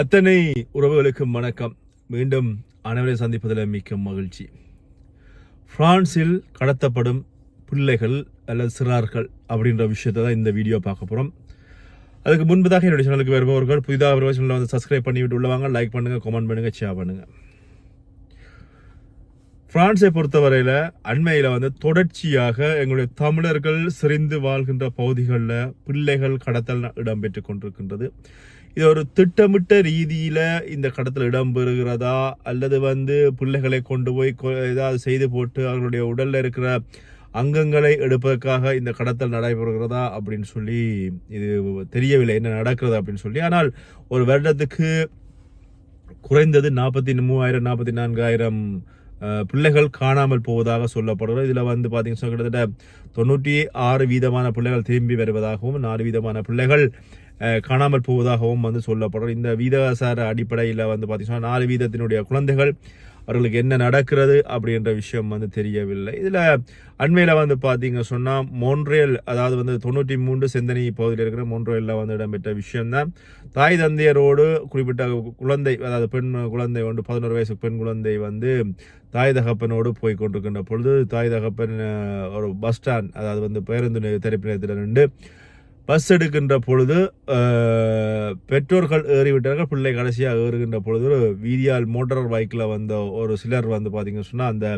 அத்தனை உறவுகளுக்கும் வணக்கம். மீண்டும் அனைவரை சந்திப்பதில் மிக்க மகிழ்ச்சி. பிரான்சில் கடத்தப்படும் பிள்ளைகள் அல்லது சிறார்கள் அப்படின்ற விஷயத்தை தான் இந்த வீடியோ பார்க்க போகிறோம் அதுக்கு முன்பதாக என்னுடைய சேனலுக்கு வருபவர்கள் புதிதாக வருவ சேனலில் வந்து சப்ஸ்கிரைப் பண்ணிவிட்டு உள்ளவாங்க லைக் பண்ணுங்க கமெண்ட் பண்ணுங்க ஷேர் பண்ணுங்க. பிரான்ஸை பொறுத்தவரையில் அண்மையில் வந்து தொடர்ச்சியாக எங்களுடைய தமிழர்கள் சிரிந்து வாழ்கின்ற பகுதிகளில் பிள்ளைகள் கடத்தல் இடம்பெற்று கொண்டிருக்கின்றது. இது ஒரு திட்டமிட்ட ரீதியில் இந்த கடத்தல் இடம்பெறுகிறதா? அல்லது வந்து பிள்ளைகளை கொண்டு போய் கொ- ஏதாவது செய்து போட்டு அவர்களுடைய உடலில் இருக்கிற அங்கங்களை எடுப்பதற்காக இந்த கடத்தல் நடைபெறுகிறதா? அப்படின்னு சொல்லி இது தெரியவில்லை என்ன நடக்கிறது அப்படின்னு சொல்லி. ஆனால் ஒரு வருடத்துக்கு குறைந்தது நாற்பத்தி மூவாயிரம் நாற்பத்தி நான்காயிரம் பிள்ளைகள் காணாமல் போவதாக சொல்லப்படுகிறது. இதில் வந்து பார்த்தீங்கன்னா கிட்டத்தட்ட தொண்ணூற்றி ஆறு வீதமான பிள்ளைகள் திரும்பி வருவதாகவும் நாலு வீதமான பிள்ளைகள் காணாமல் போவதாகவும் வந்து சொல்லப்படுறது இந்த வீதாசார அடிப்படையில் வந்து பார்த்தீங்கன்னா நாலு வீதத்தினுடைய குழந்தைகள் அவர்களுக்கு என்ன நடக்கிறது அப்படின்ற விஷயம் வந்து தெரியவில்லை. இதில் அண்மையில் வந்து பார்த்தீங்க சொன்னால் மோன்ட்ரியல் அதாவது வந்து தொண்ணூற்றி மூன்று சிந்தனை பகுதியில் இருக்கிற மோன்ட்ரியலில் வந்து இடம்பெற்ற விஷயம்தான். தாய் தந்தையரோடு குறிப்பிட்ட குழந்தை அதாவது பெண் குழந்தை வந்து பதினோரு வயசு பெண் குழந்தை வந்து தாய் தகப்பனோடு போய் கொண்டிருக்கின்ற பொழுது தாய் தகப்பன் ஒரு பஸ் ஸ்டாண்ட் அதாவது வந்து பேருந்து நி- நிலையத்தில் நின்று பஸ் எடுக்கின்ற பொழுது பெற்றோர்கள் ஏறிவிட்டார்கள். பிள்ளை கடைசியாக ஏறுகின்ற பொழுது ஒரு வீதியால் மோட்டார் பைக்கில் வந்த ஒரு சிலர் வந்து பார்த்திங்கன்னு சொன்னால் அந்த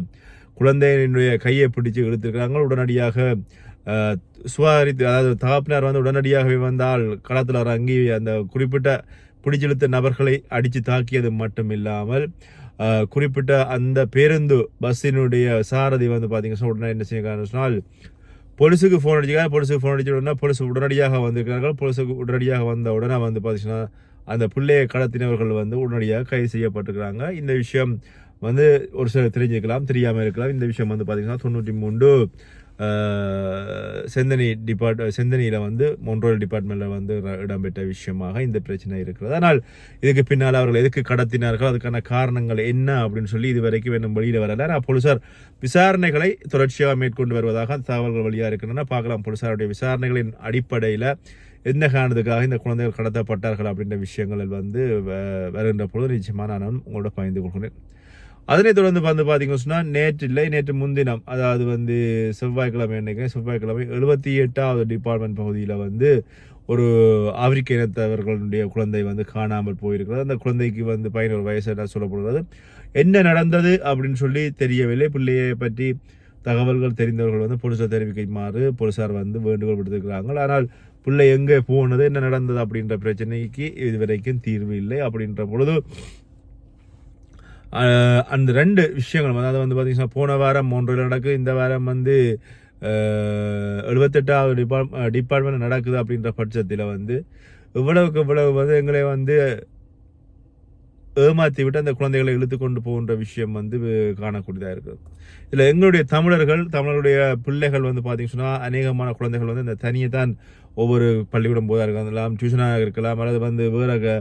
குழந்தையினுடைய கையை பிடிச்சு இழுத்திருக்கிறாங்க. உடனடியாக சுவாரித்து அதாவது தகப்பினார் வந்து உடனடியாகவே வந்தால் களத்தில் இறங்கி அந்த குறிப்பிட்ட பிடிச்செழுத்த நபர்களை அடித்து தாக்கியது மட்டும் இல்லாமல் குறிப்பிட்ட அந்த பேருந்து பஸ்ஸினுடைய சாரதி வந்து பார்த்தீங்கன்னா உடனே என்ன செய்ய சொன்னால் போலீஸுக்கு ஃபோன் அடிச்சுக்காங்க போலீஸுக்கு ஃபோன் அடிச்ச உடனே போலீஸ் உடனடியாக வந்திருக்கிறார்கள். போலீஸுக்கு உடனடியாக வந்த உடனே வந்து பார்த்தீங்கன்னா அந்த பிள்ளையை கடத்தினவர்கள் வந்து உடனடியாக கைது செய்யப்பட்டிருக்கிறாங்க. இந்த விஷயம் வந்து ஒரு சிலர் தெரிஞ்சுக்கலாம் தெரியாமல் இருக்கலாம். இந்த விஷயம் வந்து பார்த்தீங்கன்னா தொண்ணூற்றி மூன்று செந்தனி டிபார்ட் செந்தனியில் வந்து மொன்ரோல் டிபார்ட்மெண்ட்டில் வந்து இடம்பெற்ற விஷயமாக இந்த பிரச்சனை இருக்கிறது. ஆனால் இதுக்கு பின்னால் அவர்கள் எதுக்கு கடத்தினார்கள்? அதுக்கான காரணங்கள் என்ன அப்படின்னு சொல்லி இது வரைக்கும் இன்னும் வெளியில் வரல. ஆனால் போலீசார் விசாரணைகளை தொடர்ச்சியாக மேற்கொண்டு வருவதாக தகவல்கள் வழியாக இருக்கின்றன. பார்க்கலாம் போலீசாருடைய விசாரணைகளின் அடிப்படையில் என்ன காரணத்துக்காக இந்த குழந்தைகள் கடத்தப்பட்டார்கள் அப்படின்ற விஷயங்கள் வந்து வ- வருகின்ற பொழுது நிச்சயமாக நான் உங்களோட பகிர்ந்து கொள்கிறேன். அதனை தொடர்ந்து வந்து பார்த்தீங்கன்னு சொன்னால் நேற்று இல்லை நேற்று முன்தினம் அதாவது வந்து செவ்வாய்க்கிழமை நினைக்கிறேன் செவ்வாய்க்கிழமை எழுபத்தி எட்டாவது டிபார்ட்மெண்ட் பகுதியில் வந்து ஒரு ஆப்பிரிக்க இனத்தவர்களுடைய குழந்தை வந்து காணாமல் போயிருக்கிறது. அந்த குழந்தைக்கு வந்து பதினோரு வயசு என்ன சொல்லப்படுகிறது. என்ன நடந்தது அப்படின்னு சொல்லி தெரியவில்லை. பிள்ளையை பற்றி தகவல்கள் தெரிந்தவர்கள் வந்து போலீசார் தெரிவிக்குமாறு போலீசார் வந்து வேண்டுகோள் விடுத்திருக்கிறாங்க ஆனால் பிள்ளை எங்கே போனது என்ன நடந்தது அப்படின்ற பிரச்சனைக்கு இதுவரைக்கும் தீர்வு இல்லை. அப்படின்ற பொழுது அந்த ரெண்டு விஷயங்கள் அதாவது வந்து பார்த்திங்கன்னா போன வாரம் மூன்றில் நடக்கு இந்த வாரம் வந்து எழுபத்தெட்டாவது டிபார்ட் டிபார்ட்மெண்ட் நடக்குது அப்படின்ற பட்சத்தில் வந்து இவ்வளவுக்கு இவ்வளவு வந்து எங்களை வந்து ஏமாற்றி விட்டு அந்த குழந்தைகளை இழுத்து கொண்டு போகின்ற விஷயம் வந்து காணக்கூடியதாக இருக்குது. இதில் எங்களுடைய தமிழர்கள் தமிழருடைய பிள்ளைகள் வந்து பார்த்திங்க சொன்னால் அநேகமான குழந்தைகள் வந்து இந்த தனியை தான் ஒவ்வொரு பள்ளிக்கூடம் போதாக இருக்கலாம் டியூஷனாக இருக்கலாம் அல்லது வந்து வேறு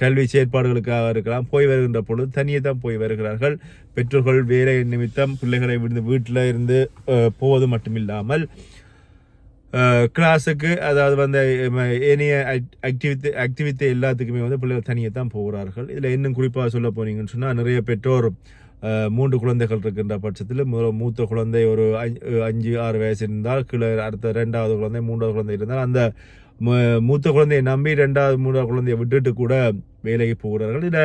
கல்வி செயற்பாடுகளுக்காக இருக்கலாம் போய் வருகின்ற பொழுது தனியே தான் போய் வருகிறார்கள். பெற்றோர்கள் வேலை நிமித்தம் பிள்ளைகளை விழுந்து வீட்டில் இருந்து போவது மட்டுமில்லாமல் கிளாஸுக்கு அதாவது வந்து ஏனைய ஆக்டிவிட்டி ஆக்டிவிட்டி எல்லாத்துக்குமே வந்து பிள்ளைகள் தனியே தான் போகிறார்கள். இதில் இன்னும் குறிப்பாக சொல்ல போனீங்கன்னு சொன்னால் நிறைய பெற்றோர் மூன்று குழந்தைகள் இருக்கின்ற பட்சத்தில் முதல் மூத்த குழந்தை ஒரு அஞ்சு அஞ்சு ஆறு வயசு இருந்தால் கீழே அடுத்த ரெண்டாவது குழந்தை மூன்றாவது குழந்தை இருந்தால் அந்த மூத்த குழந்தையை நம்பி ரெண்டாவது மூணாவது குழந்தையை விட்டுட்டு கூட வேலைக்கு போகிறார்கள். இல்லை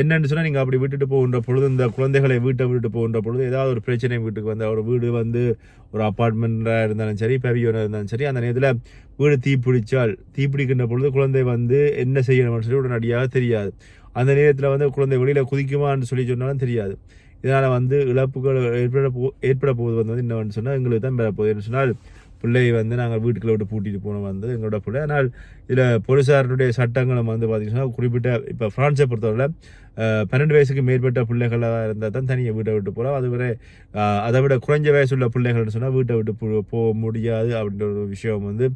என்னென்னு சொன்னால் நீங்கள் அப்படி விட்டுட்டு போகின்ற பொழுது இந்த குழந்தைகளை வீட்டை விட்டுட்டு போகின்ற பொழுது ஏதாவது ஒரு பிரச்சனை வீட்டுக்கு வந்து ஒரு வீடு வந்து ஒரு அப்பார்ட்மெண்ட்டாக இருந்தாலும் சரி பெவியோனாக இருந்தாலும் சரி அந்த நேரத்தில் வீடு தீப்பிடிச்சால் தீப்பிடிக்கின்ற பொழுது குழந்தை வந்து என்ன செய்யணும்னு சொல்லி உடனடியாக தெரியாது. அந்த நேரத்தில் வந்து குழந்தை வெளியில் குதிக்குமான்னு சொல்லி சொன்னாலும் தெரியாது. இதனால் வந்து இழப்புகள் ஏற்பட போ ஏற்பட போகுது வந்து என்னன்னு சொன்னால் எங்களுக்கு தான் பெறப்போகுது சொன்னால் பிள்ளை வந்து நாங்கள் வீட்டுக்குள்ள விட்டு பூட்டிட்டு போனோம் வந்து எங்களோட பிள்ளை. ஆனால் இதில் போலீஸாருடைய சட்டங்களும் வந்து பார்த்தீங்கன்னா குறிப்பிட்ட இப்போ ஃப்ரான்ஸை பொறுத்தவரை பன்னெண்டு வயசுக்கு மேற்பட்ட பிள்ளைகளாக இருந்தால் தான் தனியாக வீட்டை விட்டு போகலாம். அதுவரை அதை விட குறைஞ்ச வயசுள்ள பிள்ளைகள்னு சொன்னால் வீட்டை விட்டு போ- போக முடியாது அப்படின்ற ஒரு விஷயம் வந்து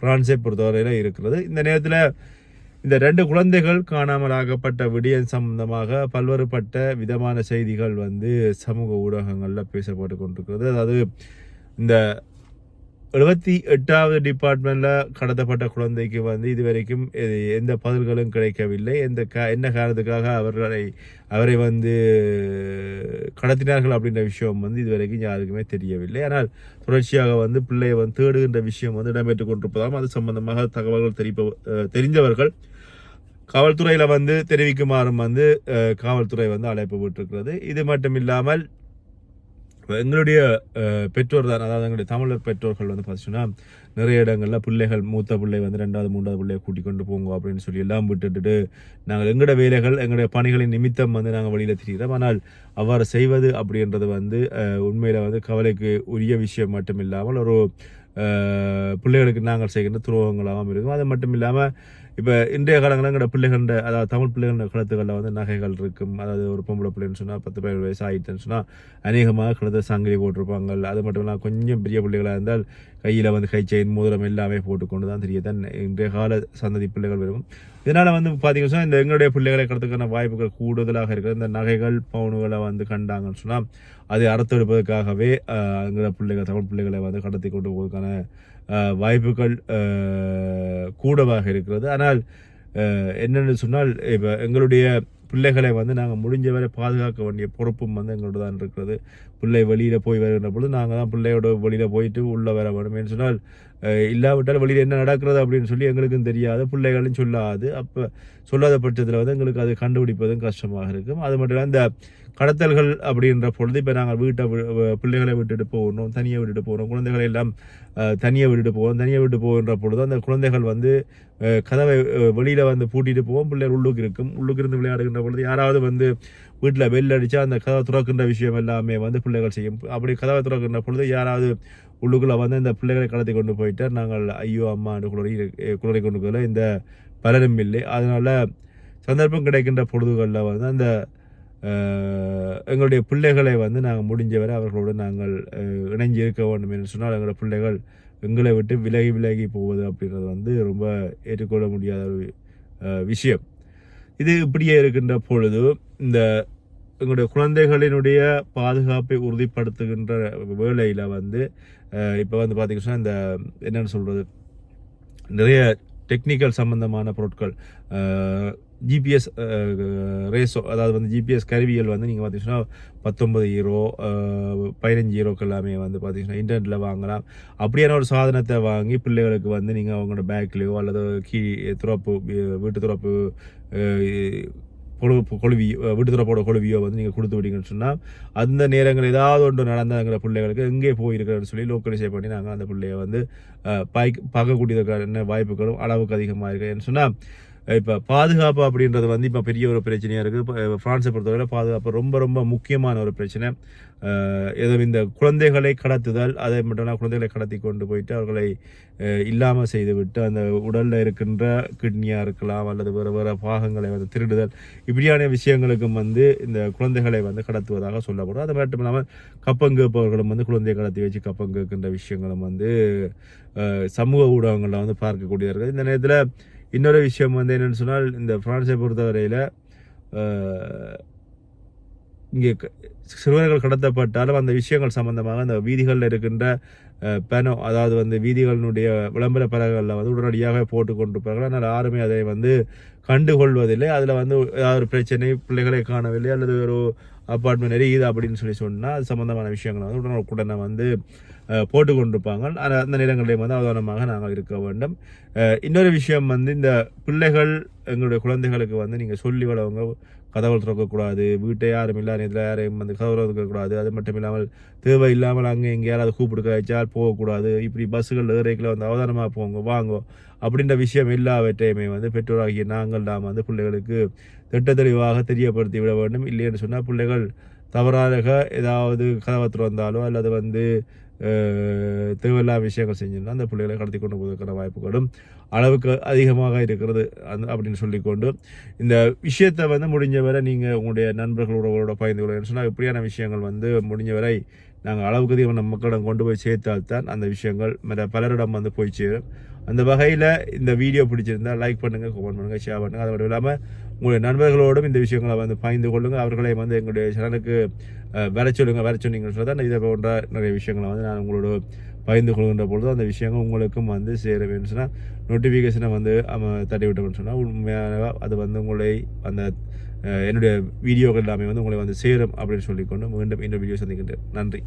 ஃப்ரான்ஸை பொறுத்தவரையில் இருக்கிறது. இந்த நேரத்தில் இந்த ரெண்டு குழந்தைகள் காணாமல் ஆகப்பட்ட விடயம் சம்பந்தமாக பல்வேறுபட்ட விதமான செய்திகள் வந்து சமூக ஊடகங்களில் பேசப்பட்டு கொண்டிருக்கிறது. அதாவது இந்த எழுபத்தி எட்டாவது டிபார்ட்மெண்ட்டில் கடத்தப்பட்ட குழந்தைக்கு வந்து இதுவரைக்கும் எ- எந்த பதில்களும் கிடைக்கவில்லை. எந்த க என்ன காரணத்துக்காக அவர்களை அவரை வந்து கடத்தினார்கள் அப்படின்ற விஷயம் வந்து இதுவரைக்கும் யாருக்குமே தெரியவில்லை. ஆனால் தொடர்ச்சியாக வந்து பிள்ளையை வந்து தேடுகின்ற விஷயம் வந்து இடம்பெற்று கொண்டிருப்பதாகவும் அது சம்பந்தமாக தகவல்கள் தெரிப்ப தெரிந்தவர்கள் காவல்துறையில் வந்து தெரிவிக்குமாறும் வந்து காவல்துறை வந்து அழைப்பு விட்டிருக்கிறது. இது மட்டும் இல்லாமல் எங்களுடைய பெற்றோர் தான் அதாவது எங்களுடைய தமிழர் பெற்றோர்கள் வந்து பார்த்தீங்கன்னா நிறைய இடங்களில் பிள்ளைகள் மூத்த பிள்ளை வந்து ரெண்டாவது மூன்றாவது பிள்ளையை கூட்டிக் கொண்டு போங்க அப்படின்னு சொல்லி எல்லாம் விட்டுட்டு நாங்கள் எங்களோட வேலைகள் எங்களுடைய பணிகளின் நிமித்தம் வந்து நாங்கள் வழியில் திரிகிறோம். ஆனால் அவ்வாறு செய்வது அப்படின்றது வந்து உண்மையில் வந்து கவலைக்கு உரிய விஷயம் மட்டும் இல்லாமல் ஒரு பிள்ளைகளுக்கு நாங்கள் செய்கின்ற துரோகங்களாகவும் இருக்கும். அது மட்டும் இல்லாமல் இப்போ இன்றைய காலங்களில் எங்களோட பிள்ளைகள அதாவது தமிழ் பிள்ளைகளோட கழுத்துக்களில் வந்து நகைகள் இருக்கும். அதாவது ஒரு பொம்பளை பிள்ளைன்னு சொன்னால் பத்து பேர் வயசு ஆகிட்டுன்னு சொன்னால் அநேகமாக கழுத்தை சங்கிலி போட்டிருப்பாங்க. அது மட்டும் இல்லாமல் கொஞ்சம் பெரிய பிள்ளைகளாக இருந்தால் கையில் வந்து கை செயின் மோதிரம் எல்லாமே போட்டுக்கொண்டு தான் தெரிய தான் இன்றைய கால சந்ததி பிள்ளைகள் வரும் இதனால் வந்து பார்த்தீங்கன்னா இந்த எங்களுடைய பிள்ளைகளை கடத்துக்கான வாய்ப்புகள் கூடுதலாக இருக்குது இந்த நகைகள் பவுனுகளை வந்து கண்டாங்கன்னு சொன்னால் அதை அறுத்தெடுப்பதற்காகவே எங்களோட பிள்ளைகள் தமிழ் பிள்ளைகளை வந்து கடத்தி கொண்டு போவதற்கான வாய்ப்புகள் கூடவாக இருக்கிறது. ஆனால் என்னென்னு சொன்னால் இப்போ எங்களுடைய பிள்ளைகளை வந்து நாங்கள் முடிஞ்ச வரை பாதுகாக்க வேண்டிய பொறுப்பும் வந்து எங்களோட தான் இருக்கிறது. பிள்ளை வெளியில் போய் வருகின்ற பொழுது நாங்கள் தான் பிள்ளையோட வெளியில் போயிட்டு உள்ளே வர வேணுமேன்னு சொன்னால் இல்லாவிட்டால் வெளியில் என்ன நடக்கிறது அப்படின்னு சொல்லி எங்களுக்கும் தெரியாது பிள்ளைகளும் சொல்லாது. அப்போ சொல்லாத பட்சத்தில் வந்து எங்களுக்கு அது கண்டுபிடிப்பதும் கஷ்டமாக இருக்கும். அது மட்டும் இல்லை இந்த கடத்தல்கள் அப்படின்ற பொழுது இப்போ நாங்கள் வீட்டை பிள்ளைகளை விட்டுட்டு போகணும் தனியாக விட்டுட்டு போகணும் குழந்தைகளை எல்லாம் தனியாக விட்டுட்டு போவோம் தனியாக விட்டு போகின்ற பொழுது அந்த குழந்தைகள் வந்து கதவை வெளியில் வந்து பூட்டிட்டு போவோம். பிள்ளைகள் உள்ளுக்கு இருக்கும். உள்ளுக்கு இருந்து விளையாடுகின்ற பொழுது யாராவது வந்து வீட்டில் வெயில் அடித்தா அந்த கதவை திறக்கின்ற விஷயம் எல்லாமே வந்து பிள்ளைகள் செய்யும். அப்படி கதவை திறக்கின்ற பொழுது யாராவது உள்ளுக்குள்ள வந்து இந்த பிள்ளைகளை கடத்தி கொண்டு போயிட்டு நாங்கள் ஐயோ அம்மா குளறி குளறி கொண்டு போகல. இந்த பலரும் இல்லை. அதனால் சந்தர்ப்பம் கிடைக்கின்ற பொழுதுகளில் வந்து அந்த எங்களுடைய பிள்ளைகளை வந்து நாங்கள் முடிஞ்சவரை அவர்களோடு நாங்கள் இணைஞ்சு இருக்க வேண்டும் என்று சொன்னால் எங்களுடைய பிள்ளைகள் எங்களை விட்டு விலகி விலகி போவது அப்படின்றது வந்து ரொம்ப ஏற்றுக்கொள்ள முடியாத ஒரு விஷயம். இது இப்படியே இருக்கின்ற பொழுது இந்த எங்களுடைய குழந்தைகளினுடைய பாதுகாப்பை உறுதிப்படுத்துகின்ற வேலையில் வந்து இப்போ வந்து பார்த்தீங்கன்னா இந்த என்னென்னு சொல்கிறது நிறைய டெக்னிக்கல் சம்பந்தமான பொருட்கள் ஜிபிஎஸ் ரேஸோ அதாவது வந்து ஜிபிஎஸ் கருவிகள் வந்து நீங்கள் பார்த்தீங்கன்னா பத்தொன்பது ஹீரோ பதினஞ்சு ஹீரோக்கு எல்லாமே வந்து பார்த்தீங்கன்னா இன்டர்நெட்டில் வாங்கலாம் அப்படியான ஒரு சாதனத்தை வாங்கி பிள்ளைகளுக்கு வந்து நீங்கள் அவங்களோட பேக்லேயோ அல்லது கீ துறப்பு வீட்டு துறப்பு கொழு கொழுவி வீட்டு துறப்போட கொழுவியோ வந்து நீங்கள் கொடுத்து விட்டீங்கன்னு சொன்னால் அந்த நேரங்கள் ஏதாவது ஒன்று நடந்தாங்கிற பிள்ளைகளுக்கு எங்கே போயிருக்கிறன்னு சொல்லி லோக்கலைசே பண்ணி நாங்கள் அந்த பிள்ளைய வந்து பாய்க்கு பார்க்கக்கூடியதுக்கான வாய்ப்புகளும் அளவுக்கு அதிகமாக இருக்குன்னு சொன்னால் இப்போ பாதுகாப்பு அப்படின்றது வந்து இப்போ பெரிய ஒரு பிரச்சனையாக இருக்குது இப்போ ஃப்ரான்ஸை பொறுத்தவரை பாதுகாப்பு ரொம்ப ரொம்ப முக்கியமான ஒரு பிரச்சனை. ஏதோ இந்த குழந்தைகளை கடத்துதல் அதை மட்டும் குழந்தைகளை கடத்தி கொண்டு போயிட்டு அவர்களை இல்லாமல் செய்துவிட்டு அந்த உடலில் இருக்கின்ற கிட்னியாக இருக்கலாம் அல்லது வேறு வேறு பாகங்களை வந்து திருடுதல் இப்படியான விஷயங்களுக்கும் வந்து இந்த குழந்தைகளை வந்து கடத்துவதாக சொல்லப்படும். அது மட்டும் இல்லாமல் கப்பங்கேப்பவர்களும் வந்து குழந்தையை கடத்தி வச்சு கப்பங்கேற்கின்ற விஷயங்களும் வந்து சமூக ஊடகங்களில் வந்து பார்க்கக்கூடியதாக இருக்குது இந்த நேரத்தில் இன்னொரு விஷயம் வந்து என்னென்னு சொன்னால் இந்த பிரான்ஸை பொறுத்தவரையில் இங்கே க- சிறுவர்கள் கடத்தப்பட்டாலும் அந்த விஷயங்கள் சம்பந்தமாக அந்த வீதிகளில் இருக்கின்ற பெனோ அதாவது வந்து வீதிகளினுடைய விளம்பர பலகைகளில் வந்து உடனடியாக போட்டு கொண்டிருப்பார்கள். ஆனால் யாருமே அதை வந்து கண்டுகொள்வதில்லை. அதில் வந்து ஏதாவது ஒரு பிரச்சனை பிள்ளைகளை காணவில்லை அல்லது ஒரு அப்பார்ட்மெண்ட் எரியுது அப்படின்னு சொல்லி சொன்னால் அது சம்மந்தமான விஷயங்களை வந்து உடனுக்குடனே வந்து போட்டு கொண்டிருப்பாங்க ஆனால் அந்த நேரங்களிலே வந்து அவதானமாக நாங்கள் இருக்க வேண்டும். இன்னொரு விஷயம் வந்து இந்த பிள்ளைகள் எங்களுடைய குழந்தைகளுக்கு வந்து நீங்கள் சொல்லி வளவங்க கதவுகள் திறக்கக்கூடாது வீட்டை யாரும் இல்லாத நேரத்தில் யாரையும் வந்து கதவு திறக்கக்கூடாது. அது மட்டும் இல்லாமல் தேவை இல்லாமல் அங்கே இங்கே யாராவது கூப்பிடுக்க வச்சால் போகக்கூடாது. இப்படி பஸ்ஸுகள் ஏறைக்கில் வந்து அவதானமாக போங்க வாங்கோ அப்படின்ற விஷயம் எல்லாவற்றையுமே வந்து பெற்றோராகிய நாங்கள் நாம் வந்து பிள்ளைகளுக்கு திட்ட தெளிவாக தெரியப்படுத்தி விட வேண்டும். இல்லைன்னு சொன்னால் பிள்ளைகள் தவறாக ஏதாவது கதவை திறந்தாலோ அல்லது வந்து தேவையில்லாத விஷயங்கள் செஞ்சிருந்தா அந்த பிள்ளைகளை கடத்தி கொண்டு போவதற்கான வாய்ப்புகளும் அளவுக்கு அதிகமாக இருக்கிறது. அந்த அப்படின்னு சொல்லிக்கொண்டு இந்த விஷயத்தை வந்து முடிஞ்ச வரை நீங்கள் உங்களுடைய நண்பர்களோட உங்களோட பகிர்ந்து கொள்ள சொன்னால் இப்படியான விஷயங்கள் வந்து முடிஞ்ச வரை நாங்கள் அளவுக்கு அதிகமான மக்களிடம் கொண்டு போய் சேர்த்தால்தான் அந்த விஷயங்கள் மற்ற பலரிடம் வந்து போய் சேரும். அந்த வகையில் இந்த வீடியோ பிடிச்சிருந்தா லைக் பண்ணுங்கள் கமெண்ட் பண்ணுங்கள் ஷேர் பண்ணுங்கள் அது மட்டும் இல்லாமல் உங்களுடைய நண்பர்களோடும் இந்த விஷயங்களை வந்து பகிர்ந்து கொள்ளுங்கள் அவர்களை வந்து எங்களுடைய சேனலுக்கு வர சொல்லுங்கள் வர சொன்னீங்கன்னு சொல்லி தான் இதை போன்ற நிறைய விஷயங்களை வந்து நான் உங்களோட பகிர்ந்து கொள்கின்ற பொழுது அந்த விஷயங்கள் உங்களுக்கும் வந்து சேர வேண்டும் சொன்னால் நோட்டிஃபிகேஷனை வந்து நம்ம தட்டி விட்டோம்னு சொன்னால் உண்மையாக அது வந்து உங்களை அந்த என்னுடைய வீடியோக்கள் எல்லாமே வந்து உங்களை வந்து சேரும் அப்படின்னு சொல்லிக்கொண்டு மீண்டும் இன்னொரு வீடியோ சந்திக்கின்றேன். நன்றி.